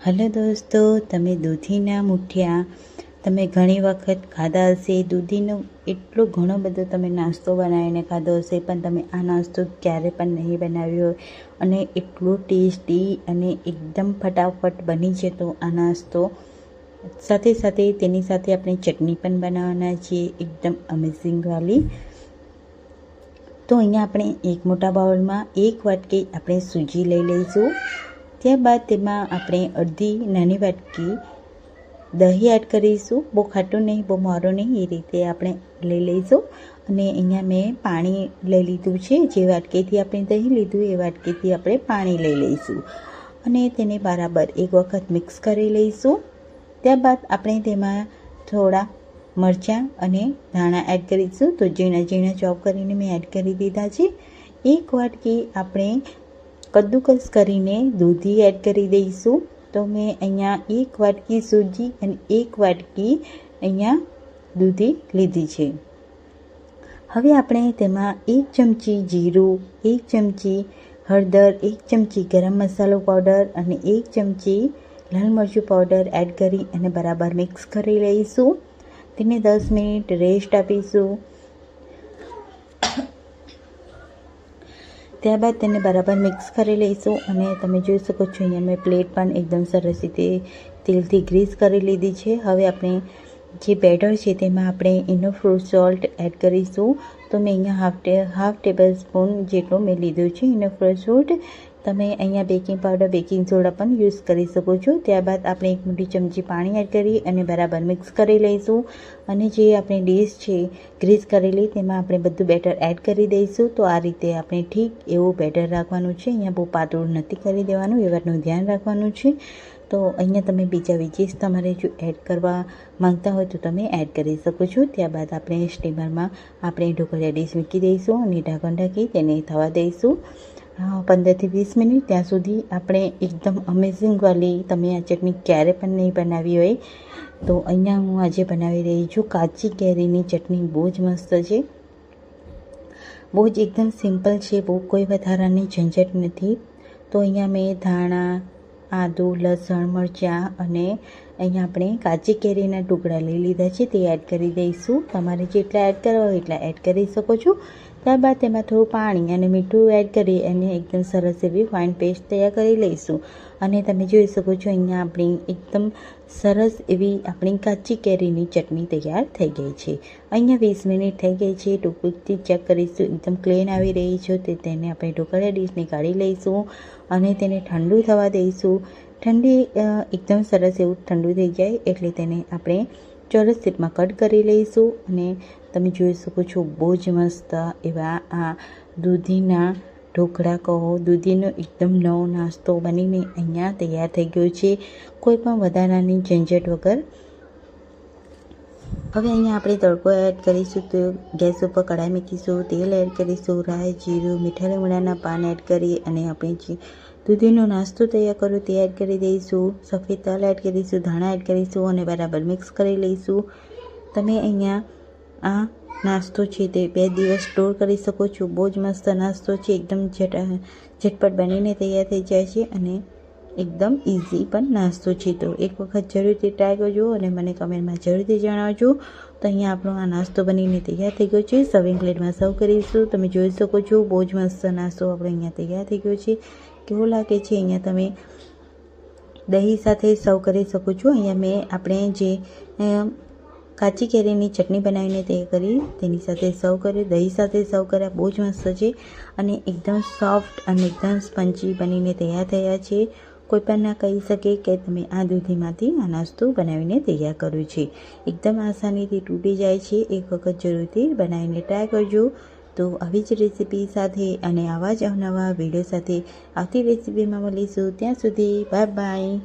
Hello દોસ્તો, તમે દૂધીના મુઠિયા, તમે ઘણી વખત ખાધા હશે, દૂધીનો એટલો ઘણો બધો તમે નાસ્તો બનાવીને ખાધો હશે, પણ તમે આ નાસ્તો ક્યારે પણ નહીં બનાવ્યો અને એટલો ટેસ્ટી અને એકદમ ફટાફટ બની જતો આ નાસ્તો. સાથે સાથે તેની સાથે આપણે ચટણી પણ બનાવવાના છીએ, એકદમ અમેઝિંગવાળી તો અહીંયા આપણે એક મોટા બાઉલમાં એક વાટકી આપણે સૂજી લઈ લઈશું. ત્યારબાદ તેમાં આપણે અડધી નાની વાટકી દહીં એડ કરીશું. બહુ ખાટું નહીં, બહુ મોરું નહીં, એ રીતે આપણે લઈ લઈશું. અને અહીંયા મેં પાણી લઈ લીધું છે. જે વાટકીથી આપણે દહીં લીધું, એ વાટકીથી આપણે પાણી લઈ લઈશું. અને તેને બરાબર એક વખત મિક્સ કરી લઈશું. ત્યારબાદ આપણે તેમાં થોડા મરચાં અને ધાણા એડ કરીશું. તો ઝીણા ઝીણા ચોપ કરીને મેં એડ કરી દીધા છે. એક વાટકી આપણે કદ્દુકસ કરીને દૂધી એડ કરી દઈશું. તો મેં અહીંયા એક વાટકી સૂજી અને એક વાટકી અહીંયા દૂધી લીધી છે. હવે આપણે તેમાં એક ચમચી જીરું, એક ચમચી હળદર, એક ચમચી ગરમ મસાલો પાવડર અને એક ચમચી લાલ મરચું પાવડર એડ કરી અને બરાબર મિક્સ કરી લઈશું. તેને દસ મિનિટ રેસ્ટ આપીશું. ત્યારબાદ તેને બરાબર મિક્સ કરી લઈશું અને તમે જોઈ શકો છો અહીંયા મેં પ્લેટ પણ એકદમ સરસ રીતે તેલથી ગ્રીસ કરી લીધી છે. હવે આપણે જે બેટર છે તેમાં આપણે એનો ફ્રૂટ સોલ્ટ એડ કરીશું. તો મેં અહીંયા હાફ હાફ ટેબલ સ્પૂન જેટલો મેં લીધું છે એનો ફ્રૂટ સોલ્ટ તમે અહીંયા બેકિંગ પાવડર બેકિંગ સોડા પણ યુઝ કરી શકો છો. ત્યારબાદ આપણે એક મોટી ચમચી પાણી એડ કરી અને બરાબર મિક્સ કરી લઈશું. અને જે આપણે ડીશ છે ગ્રીસ કરેલી, તેમાં આપણે બધું બેટર એડ કરી દઈશું. તો આ રીતે આપણે ઠીક એવું બેટર રાખવાનું છે. અહીંયા બહુ પાતળું નથી કરી દેવાનું, એ વાતનું ધ્યાન રાખવાનું છે. તો અહીંયા તમે બીજા વેજીસ તમારે જો એડ કરવા માંગતા હોય તો તમે એડ કરી શકો છો. ત્યારબાદ આપણે સ્ટીમરમાં આપણે ઢોકળિયા ડીશ મૂકી દઈશું અને ઢાંકણ ઢાંકી તેને થવા દઈશું. પંદરથી વીસ મિનિટ ત્યાં સુધી આપણે એકદમ અમેઝિંગ વાલી તમે આ ચટણી ક્યારે પણ નહીં બનાવી હોય. તો અહીંયા હું આજે બનાવી રહી છું કાચી કેરીની ચટણી, બહુ જ મસ્ત છે. બહુ જ એકદમ સિમ્પલ છે, બહુ કોઈ વધારાની ઝંઝટ નથી. તો અહીંયા મેં ધાણા, આદુ, લસણ, મરચાં અને અહીંયા આપણે કાચી કેરીના ટુકડા લઈ લીધા છે, તે એડ કરી દઈશું. તમારે જેટલા એડ કરવા હોય એટલા એડ કરી શકો છો. ત્યારબાદ તેમાં થોડું પાણી અને મીઠું એડ કરી અને એકદમ સરસ એવી ફાઇન પેસ્ટ તૈયાર કરી લઈશું. અને તમે જોઈ શકો છો, અહીંયા આપણી એકદમ સરસ એવી આપણી કાચી કેરીની ચટણી તૈયાર થઈ ગઈ છે. અહીંયા વીસ મિનિટ થઈ ગઈ છે, ટૂંકથી ચેક કરીશું. એકદમ ક્લીન આવી રહી છે, તે તેને આપણે ઢોકળિયા ડીશને કાઢી લઈશું અને તેને ઠંડુ થવા દઈશું. ઠંડી એકદમ સરસ એવું ઠંડુ થઈ જાય એટલે તેને આપણે ચોરસ શેપમાં કટ કરી લઈશું અને તમે જોઈ શકો છો, બહુ જ મસ્ત એવા આ દૂધીના ઢોકળા કહો. દૂધીનો એકદમ નવો નાસ્તો બનીને અહીંયા તૈયાર થઈ ગયો છે. કોઈ પણ વધારાની ઝંઝટ વગર. હવે અહીંયા આપણે તડકો એડ કરીશું તો ગેસ ઉપર કઢાઈ મૂકીશું, તેલ એડ કરીશું, રાઈ, જીરું મીઠા લીમડાના પાન એડ કરી અને આપણે દૂધીનો નાસ્તો તૈયાર કર્યો તે એડ કરી દઈશું. સફેદ તલ એડ કરીશું, ધાણા એડ કરીશું અને બરાબર મિક્સ કરી લઈશું. તમે અહીંયા આ નાસ્તો છે તે બે દિવસ સ્ટોર કરી શકો છો. બહુ જ મસ્ત નાસ્તો છે. એકદમ ઝટ ઝટપટ બનીને તૈયાર થઈ જાય છે અને એકદમ ઇઝી પણ નાસ્તો છે તો. એક વખત જરૂરથી ટ્રાય કરજો અને મને કમેન્ટમાં જરૂરથી જણાવજો. તો અહીંયા આપણો આ નાસ્તો બનીને તૈયાર થઈ ગયો છે. સર્વિંગ પ્લેટમાં સર્વ કરીશું. તમે જોઈ શકો છો, બહુ જ મસ્ત નાસ્તો આપણો અહીંયા તૈયાર થઈ ગયો છે. કેવો લાગે છે? અહીંયા તમે દહીં સાથે સર્વ કરી શકો છો. અહીંયા મેં આપણે જે કાચી કેરીની ચટણી બનાવીને તે કરી તેની સાથે સર્વ કર્યું. દહીં સાથે સર્વ કર્યા. બહુ જ મસ્ત છે અને એકદમ સોફ્ટ અને એકદમ સ્પંચી બનીને તૈયાર થયા છે. કોઈ પણ ના કહી શકે કે તમે આ દૂધીમાંથી આ નાસ્તો બનાવીને તૈયાર કરું છે. એકદમ આસાનીથી તૂટી જાય છે. એક વખત જરૂરથી બનાવીને ટ્રાય કરજો. તો આવી જ રેસીપી સાથે અને આવા જ અવનવા વીડિયો સાથે આવતી રેસીપીમાં મળીશું. ત્યાં સુધી બાય બાય